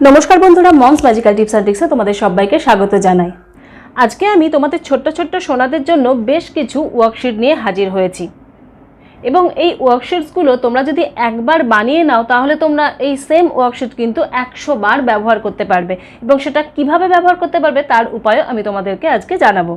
নমস্কার বন্ধুরা, mom's magical tips and ট্রিক্সে তোমাদের সবাইকে স্বাগত জানাই। আজকে আমি তোমাদের ছোট্ট ছোট্ট সোনাদের জন্য বেশ কিছু ওয়ার্কশিট নিয়ে হাজির হয়েছি। এবং এই ওয়ার্কশিটসগুলো তোমরা যদি একবার বানিয়ে নাও, তাহলে তোমরা এই সেম ওয়ার্কশিট কিন্তু একশো বার ব্যবহার করতে পারবে। এবং সেটা কীভাবে ব্যবহার করতে পারবে, তার উপায়ও আমি তোমাদেরকে আজকে জানাব।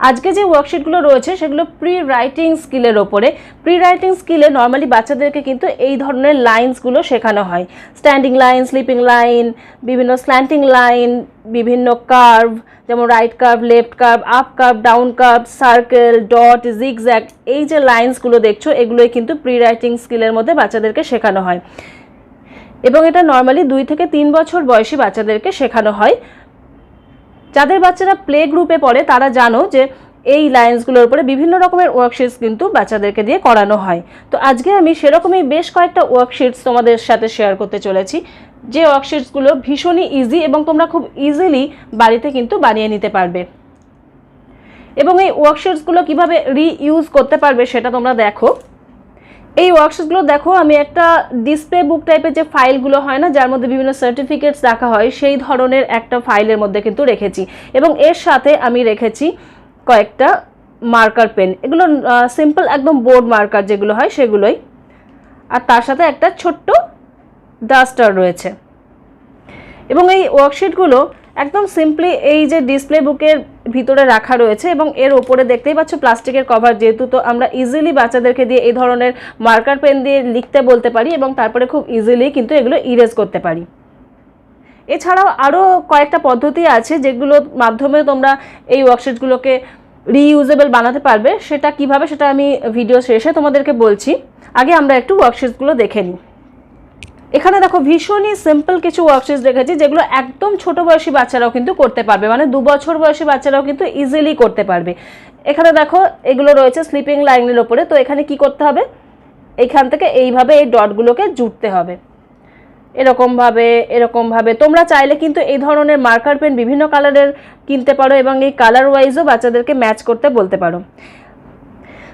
আজকে যে ওয়ার্কশিটগুলো রয়েছে, সেগুলো প্রি রাইটিং স্কিলের ওপরে। প্রি রাইটিং স্কিলে নর্মালি বাচ্চাদেরকে কিন্তু এই ধরনের লাইন্সগুলো শেখানো হয়। স্ট্যান্ডিং লাইন স্লিপিং লাইন বিভিন্ন স্ল্যান্টিং লাইন বিভিন্ন কার্ভ যেমন right curve left curve up curve down curve circle dot zigzag এই যে লাইন্সগুলো দেখছ, এগুলোই কিন্তু প্রি রাইটিং স্কিলের মধ্যে বাচ্চাদেরকে শেখানো হয়। এবং এটা নর্মালি দুই থেকে তিন বছর বয়সী বাচ্চাদেরকে শেখানো হয়। যাদের বাচ্চারা প্লে গ্রুপে পড়ে, তারা জানো যে এই লাইন্সগুলোর উপরে বিভিন্ন রকমের ওয়ার্কশিটস কিন্তু বাচ্চাদেরকে দিয়ে করানো হয়। তো আজকে আমি সেরকমই বেশ কয়েকটা ওয়ার্কশিটস তোমাদের সাথে শেয়ার করতে চলেছি। যে ওয়ার্কশিটসগুলো ভীষণই ইজি এবং তোমরা খুব ইজিলি বাড়িতে কিন্তু বানিয়ে নিতে পারবে। এবং এই ওয়ার্কশিটসগুলো কীভাবে রিইউজ করতে পারবে সেটা তোমরা দেখো। এই ওয়ার্কশিটগুলো দেখো, আমি একটা ডিসপ্লে বুক টাইপের যে ফাইলগুলো হয় না, যার মধ্যে বিভিন্ন সার্টিফিকেটস রাখা হয়, সেই ধরনের একটা ফাইলের মধ্যে কিন্তু রেখেছি। এবং এর সাথে আমি রেখেছি কয়েকটা মার্কার পেন এগুলো সিম্পল একদম বোর্ড মার্কার যেগুলো হয়, সেগুলোই। আর তার সাথে একটা ছোট্ট ডাস্টার রয়েছে। এবং এই ওয়ার্কশিটগুলো একদম সিম্পলি এই যে ডিসপ্লে বুকের ভিতরে রাখা রয়েছে এবং এর ওপরে দেখতেই পাচ্ছ, প্লাস্টিকের কভার যেহেতু তো আমরা ইজিলি বাচ্চাদেরকে দিয়ে এই ধরনের মার্কার পেন দিয়ে লিখতে বলতে পারি এবং তারপরে খুব ইজিলি কিন্তু এগুলো ইরেজ করতে পারি। এছাড়াও আরও কয়েকটা পদ্ধতি আছে যেগুলোর মাধ্যমে তোমরা এই ওয়ার্কশিটগুলোকে রিইউজেবল বানাতে পারবে। সেটা কীভাবে সেটা আমি ভিডিও শেষে তোমাদেরকে বলছি। আগে আমরা একটু ওয়ার্কশিটগুলো দেখে নিই। এখানে দেখো ভীষণই সিম্পল কিছু ওয়ার্কশিটস রেখেছি, যেগুলো একদম ছোট বয়সী বাচ্চারাও কিন্তু করতে পারবে। মানে দু বছর বয়সী বাচ্চারাও কিন্তু ইজিলি করতে পারবে। এখানে দেখো, এগুলো রয়েছে স্লিপিং লাইনের ওপরে। তো এখানে কি করতে হবে? এখান থেকে এইভাবে এই ডটগুলোকে জুটতে হবে। এরকমভাবে এরকমভাবে তোমরা চাইলে কিন্তু এই ধরনের মার্কার পেন বিভিন্ন কালারের কিনতে পারো এবং এই কালার ওয়াইজও বাচ্চাদেরকে ম্যাচ করতে বলতে পারো।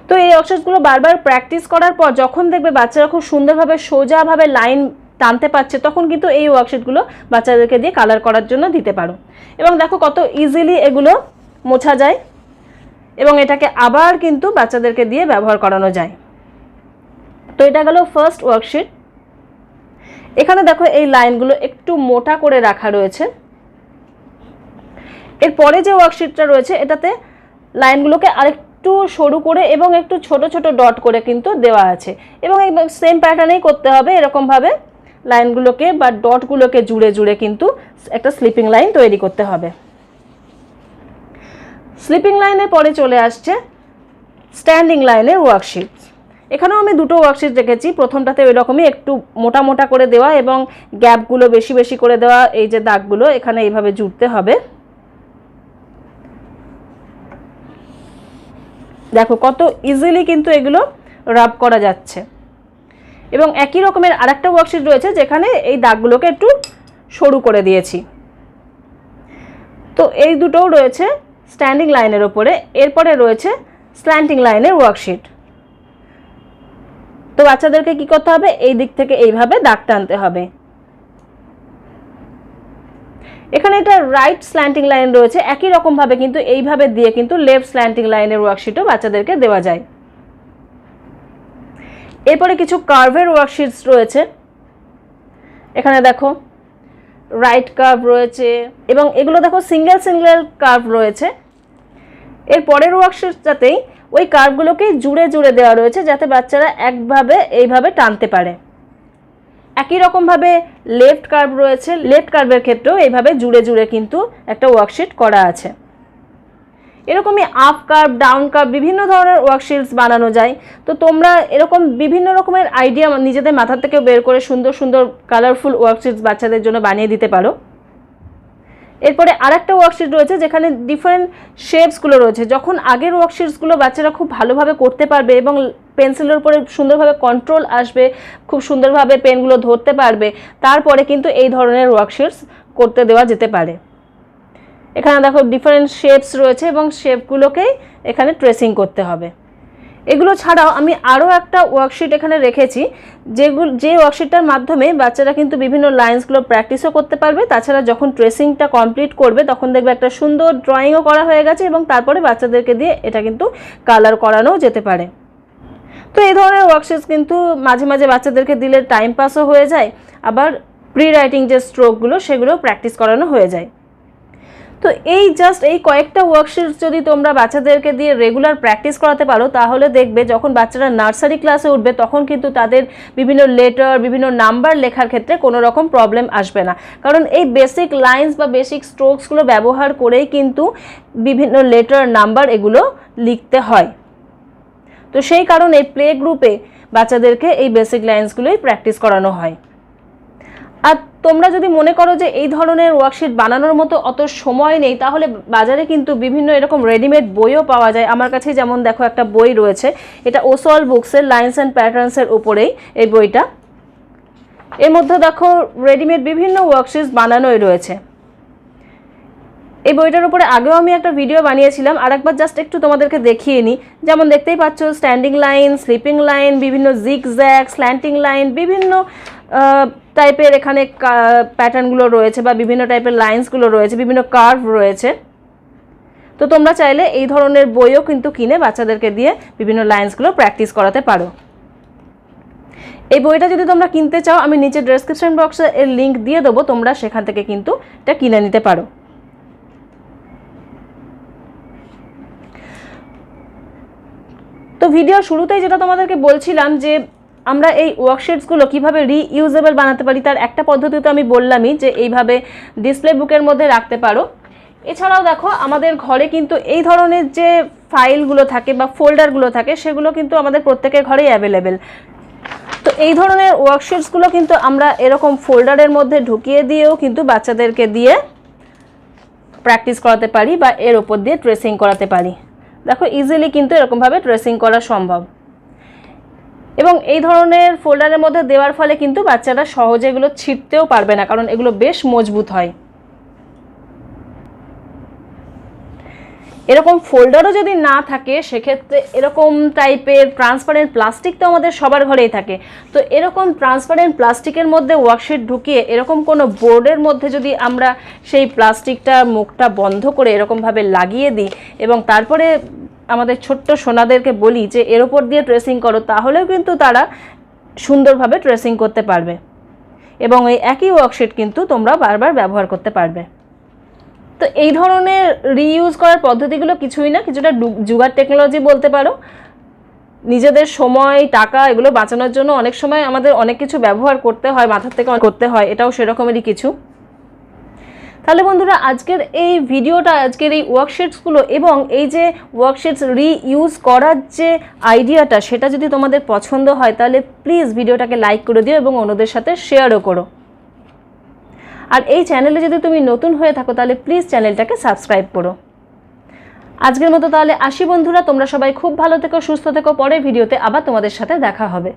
তো এই অক্ষরগুলো বারবার প্র্যাকটিস করার পর যখন দেখবে বাচ্চারা খুব সুন্দরভাবে সোজাভাবে লাইন টানতে পারছে, তখন কিন্তু এই ওয়ার্কশিটগুলো বাচ্চাদেরকে দিয়ে কালার করার জন্য দিতে পারো। এবং দেখো কত ইজিলি এগুলো মোছা যায় এবং এটাকে আবার কিন্তু বাচ্চাদেরকে দিয়ে ব্যবহার করানো যায়। তো এটা গেল ফার্স্ট ওয়ার্কশিট এখানে দেখো এই লাইনগুলো একটু মোটা করে রাখা রয়েছে। এরপরে যে ওয়ার্কশিটটা রয়েছে, এটাতে লাইনগুলোকে আরেকটু সরু করে এবং একটু ছোট ছোট ডট করে কিন্তু দেওয়া আছে। এবং সেম প্যাটার্নেই করতে হবে এরকমভাবে। লাইনগুলোকে বা ডটগুলোকে জুড়ে জুড়ে কিন্তু একটা স্লিপিং লাইন তৈরি করতে হবে। স্লিপিং লাইনের পরে চলে আসছে স্ট্যান্ডিং লাইনের ওয়ার্কশিট। এখানেও আমি দুটো ওয়ার্কশিট রেখেছি, প্রথমটাতে ওই রকমই একটু মোটা মোটা করে দেওয়া এবং গ্যাপগুলো বেশি বেশি করে দেওয়া, এই যে দাগগুলো, এখানে এইভাবে জুড়তে হবে। দেখো কত ইজিলি কিন্তু এগুলো রাব করা যাচ্ছে। এবং একই রকমের আরেকটা ওয়ার্কশিট রয়েছে যেখানে এই দাগগুলোকে একটু সরু করে দিয়েছি। তো এই দুটোও রয়েছে স্ট্যান্ডিং লাইনের ওপরে এরপরে রয়েছে স্ল্যান্টিং লাইনের ওয়ার্কশিট তো বাচ্চাদেরকে কি করতে হবে? এই দিক থেকে এইভাবে দাগ টানতে হবে। এখানে এটা রাইট স্ল্যান্টিং লাইন রয়েছে, একই রকমভাবে কিন্তু এইভাবে দিয়ে কিন্তু লেফট স্ল্যান্টিং লাইনের ওয়ার্কশিটও বাচ্চাদেরকে দেওয়া যায়। এরপরে কিছু কার্ভের ওয়ার্কশিটস রয়েছে। এখানে দেখো রাইট কার্ভ রয়েছে এবং এগুলো দেখো সিঙ্গেল সিঙ্গেল কার্ভ রয়েছে। এর পরের ওয়ার্কশিটটাতেই ওই কার্ভগুলোকেই জুড়ে জুড়ে দেওয়া রয়েছে যাতে বাচ্চারা একভাবে এইভাবে টানতে পারে। একই রকমভাবে লেফট কার্ভ রয়েছে লেফট কার্ভের ক্ষেত্রেও এইভাবে জুড়ে জুড়ে কিন্তু একটা ওয়ার্কশিট করা আছে। এরকমই আপ কার্ভ ডাউন কার্ভ বিভিন্ন ধরনের ওয়ার্কশিটস বানানো যায়। তো তোমরা এরকম বিভিন্ন রকমের আইডিয়া নিজেদের মাথা থেকে বের করে সুন্দর সুন্দর কালারফুল ওয়ার্কশিটস বাচ্চাদের জন্য বানিয়ে দিতে পারো। এরপরে আরেকটা ওয়ার্কশিট রয়েছে, যেখানে ডিফারেন্ট শেপসগুলো রয়েছে। যখন আগের ওয়ার্কশিটসগুলো বাচ্চারা খুব ভালোভাবে করতে পারবে এবং পেন্সিলের উপরে সুন্দরভাবে কন্ট্রোল আসবে, খুব সুন্দরভাবে পেনগুলো ধরতে পারবে, তারপরে কিন্তু এই ধরনের ওয়ার্কশিটস করতে দেওয়া যেতে পারে। এখানে দেখো ডিফারেন্ট শেপস রয়েছে এবং শেপগুলোকেই এখানে ট্রেসিং করতে হবে। এগুলো ছাড়াও আমি আরও একটা ওয়ার্কশিট এখানে রেখেছি, যেগুলো, যে ওয়ার্কশিটটার মাধ্যমে বাচ্চারা কিন্তু বিভিন্ন লাইন্সগুলো প্র্যাকটিসও করতে পারবে, তাছাড়া যখন ট্রেসিংটা কমপ্লিট করবে তখন দেখবে একটা সুন্দর ড্রয়িংও করা হয়ে গেছে এবং তারপরে বাচ্চাদেরকে দিয়ে এটা কিন্তু কালার করানোও যেতে পারে। তো এই ধরনের ওয়ার্কশিটস কিন্তু মাঝে মাঝে বাচ্চাদেরকে দিলে টাইম পাসও হয়ে যায়, আবার প্রি রাইটিং যে স্ট্রোকগুলো সেগুলো প্র্যাকটিস করানো হয়ে যায়। তো এই জাস্ট এই কয়েকটা ওয়ার্কশিটস যদি তোমরা বাচ্চাদেরকে দিয়ে রেগুলার প্র্যাকটিস করাতে পারো, তাহলে দেখবে যখন বাচ্চারা নার্সারি ক্লাসে উঠবে, তখন কিন্তু তাদের বিভিন্ন লেটার বিভিন্ন নাম্বার লেখার ক্ষেত্রে কোনো রকম প্রবলেম আসবে না। কারণ এই বেসিক লাইন্স বা বেসিক স্ট্রোকসগুলো ব্যবহার করেই কিন্তু বিভিন্ন লেটার নাম্বার এগুলো লিখতে হয়। তো সেই কারণে প্লে গ্রুপে বাচ্চাদেরকে এই বেসিক লাইন্সগুলোই প্র্যাকটিস করানো হয়। আর তোমরা যদি মনে করো যে এই ধরনের ওয়ার্কশিট বানানোর মতো অত সময় নেই, তাহলে বাজারে কিন্তু বিভিন্ন এরকম রেডিমেড বইও পাওয়া যায়। আমার কাছে যেমন দেখো একটা বই রয়েছে, এটা ওসল বুকসের লাইন্স অ্যান্ড প্যাটার্নসের উপরেই এই বইটা। এর মধ্যে দেখো রেডিমেড বিভিন্ন ওয়ার্কশিটস বানানোই রয়েছে। এই বইটার উপরে আগেও আমি একটা ভিডিও বানিয়েছিলাম আর একবার জাস্ট একটু তোমাদেরকে দেখিয়ে নিই যেমন দেখতেই পাচ্ছ স্ট্যান্ডিং লাইন স্লিপিং লাইন বিভিন্ন জিগ জ্যাক স্ল্যান্টিং লাইন বিভিন্ন টাইপের এখানে প্যাটার্নগুলো রয়েছে বা বিভিন্ন টাইপের লাইন্সগুলো রয়েছে, বিভিন্ন কার্ভ রয়েছে। তো তোমরা চাইলে এই ধরনের বইও কিন্তু কিনে বাচ্চাদেরকে দিয়ে বিভিন্ন লাইন্সগুলো প্র্যাকটিস করাতে পারো। এই বইটা যদি তোমরা কিনতে চাও, আমি নিচে ডেসক্রিপশন বক্সে এর লিঙ্ক দিয়ে দেবো, তোমরা সেখান থেকে কিন্তু এটা কিনে নিতে পারো। তো ভিডিও শুরুতেই যেটা তোমাদেরকে বলছিলাম যে আমরা এই ওয়ার্কশিটসগুলো কীভাবে রিইউজেবল বানাতে পারি, তার একটা পদ্ধতি তো আমি বললামই যে এইভাবে ডিসপ্লে বুকের মধ্যে রাখতে পারো। এছাড়াও দেখো, আমাদের ঘরে কিন্তু এই ধরনের যে ফাইলগুলো থাকে বা ফোল্ডারগুলো থাকে, সেগুলো কিন্তু আমাদের প্রত্যেকের ঘরেই অ্যাভেলেবেল তো এই ধরনের ওয়ার্কশিটসগুলো কিন্তু আমরা এরকম ফোল্ডারের মধ্যে ঢুকিয়ে দিয়েও কিন্তু বাচ্চাদেরকে দিয়ে প্র্যাকটিস করাতে পারি বা এর ওপর দিয়ে ট্রেসিং করাতে পারি। দেখো ইজিলি কিন্তু এরকমভাবে ট্রেসিং করা সম্ভব। এবং এই ধরনের ফোল্ডারের মধ্যে দেওয়ার ফলে কিন্তু বাচ্চারা সহজে এগুলো ছিঁড়তেও পারবে না, কারণ এগুলো বেশ মজবুত হয়। এরকম ফোল্ডারও যদি না থাকে, সেক্ষেত্রে এরকম টাইপের ট্রান্সপারেন্ট প্লাস্টিক তো আমাদের সবার ঘরেই থাকে। তো এরকম ট্রান্সপারেন্ট প্লাস্টিকের মধ্যে ওয়ার্কশিট ঢুকিয়ে এরকম কোনো বোর্ডের মধ্যে যদি আমরা সেই প্লাস্টিকটা মুখটা বন্ধ করে এরকমভাবে লাগিয়ে দিই এবং তারপরে আমাদের ছোট্ট সোনাদেরকে বলি যে, এর ওপর দিয়ে ট্রেসিং করো, তাহলেও কিন্তু তারা সুন্দরভাবে ট্রেসিং করতে পারবে। এবং এই একই ওয়ার্কশিট কিন্তু তোমরা বারবার ব্যবহার করতে পারবে। তো এই ধরনের রিইউজ করার পদ্ধতিগুলো কিছুই না, কিছুটা যুগার টেকনোলজি বলতে পারো। নিজেদের সময়, টাকা এগুলো বাঁচানোর জন্য অনেক সময় আমাদের অনেক কিছু ব্যবহার করতে হয়, মাথার থেকে করতে হয়, এটাও সেরকমেরই কিছু। তাহলে বন্ধুরা, আজকের এই ভিডিওটা, আজকের এই ওয়ার্কশিটসগুলো এবং এই যে ওয়ার্কশিটস রিইউজ করার যে আইডিয়াটা সেটা যদি তোমাদের পছন্দ হয়, তাহলে প্লিজ ভিডিওটাকে লাইক করে দিও এবং অন্যদের সাথে শেয়ারও করো। আর এই চ্যানেলে যদি তুমি নতুন হয়ে থাকো, তাহলে প্লিজ চ্যানেলটাকে সাবস্ক্রাইব করো। আজকের মতো তাহলে আসি বন্ধুরা, তোমরা সবাই খুব ভালো থেকো, সুস্থ থেকো পরে ভিডিওতে আবার তোমাদের সাথে দেখা হবে।